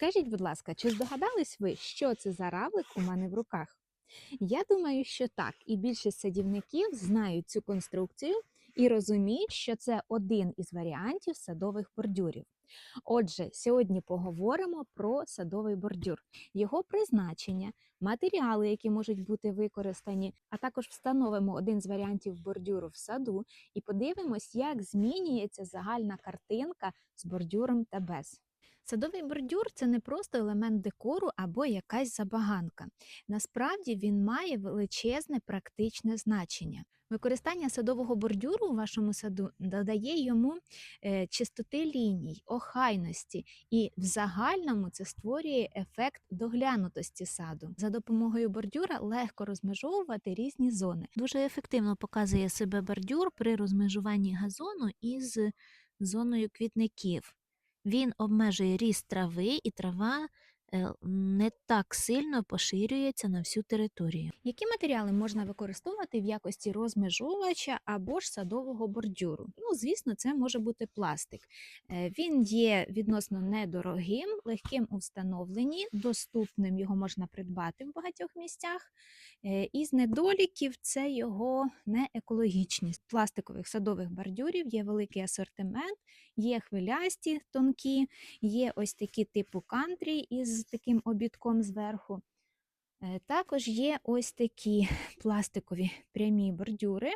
Скажіть, будь ласка, чи здогадались ви, що це за равлик у мене в руках? Я думаю, що так, і більшість садівників знають цю конструкцію і розуміють, що це один із варіантів садових бордюрів. Отже, сьогодні поговоримо про садовий бордюр, його призначення, матеріали, які можуть бути використані, а також встановимо один з варіантів бордюру в саду і подивимось, як змінюється загальна картинка з бордюром та без. Садовий бордюр це не просто елемент декору або якась забаганка. Насправді він має величезне практичне значення. Використання садового бордюру у вашому саду додає йому е, чистоти ліній, охайності, і в загальному це створює ефект доглянутості саду. За допомогою бордюра легко розмежовувати різні зони. Дуже ефективно показує себе бордюр при розмежуванні газону із зоною квітників. Він обмежує ріст трави, і трава не так сильно поширюється на всю територію. Які матеріали можна використовувати в якості розмежувача або ж садового бордюру? Ну, звісно, це може бути пластик. Е, Він є відносно недорогим, легким у встановленні, доступним його можна придбати в багатьох місцях. Е, Із недоліків це його неекологічність. Пластикових садових бордюрів є великий асортимент, є хвилясті тонкі, є ось такі типу кантрі із таким обідком зверху. Е, Також є ось такі пластикові прямі бордюри,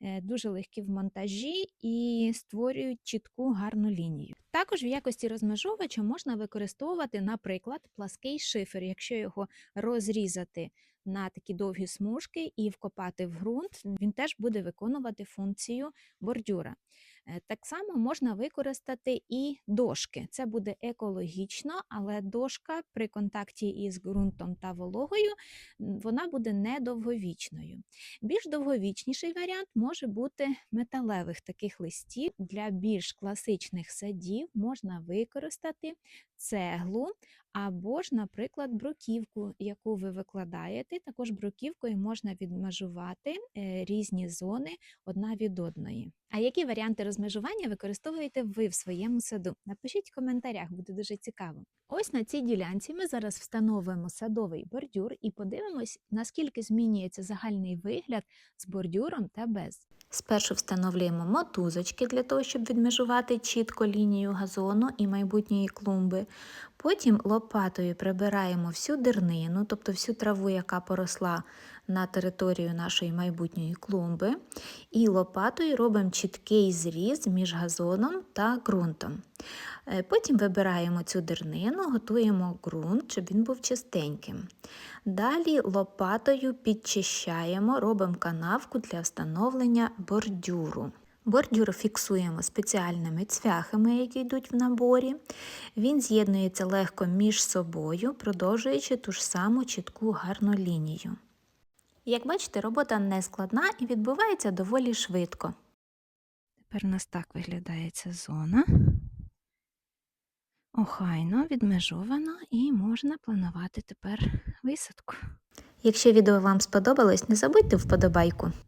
е, дуже легкі в монтажі і створюють чітку гарну лінію. Також в якості розмежовувача можна використовувати, наприклад, плаский шифер, якщо його розрізати на такі довгі смужки і вкопати в ґрунт, він теж буде виконувати функцію бордюра. Е, Так само можна використати і дошки. Це буде екологічно, але дошка при контакті із ґрунтом та вологою вона буде недовговічною. Більш довговічніший варіант може бути металевих таких листів. Для більш класичних садів можна використати цеглу або ж, наприклад, бруківку, яку ви викладаєте. Також бруківкою можна відмежувати е, різні зони одна від одної. А які варіанти розмежування використовуєте ви в своєму саду? Напишіть в коментарях, буде дуже цікаво. Ось на цій ділянці ми зараз встановимо садовий бордюр і подивимось, наскільки змінюється загальний вигляд з бордюром та без. Спершу встановлюємо мотузочки для того, щоб відмежувати чітко лінію газону і майбутньої клумби. Потім лопатою прибираємо всю дернину, тобто всю траву, яка поросла на територію нашої майбутньої клумби. І лопатою робимо чіткий зріз між газоном та ґрунтом. Е, Потім вибираємо цю дернину, готуємо ґрунт, щоб він був чистеньким. Далі лопатою підчищаємо, робимо канавку для встановлення бордюру. Бордюр фіксуємо спеціальними цвяхами, які йдуть в наборі. Він з'єднується легко між собою, продовжуючи ту ж саму чітку гарну лінію. Як бачите, робота не складна і відбувається доволі швидко. Тепер у нас так виглядає ця зона. Охайно, відмежовано і можна планувати тепер висадку. Якщо відео вам сподобалось, не забудьте вподобайку.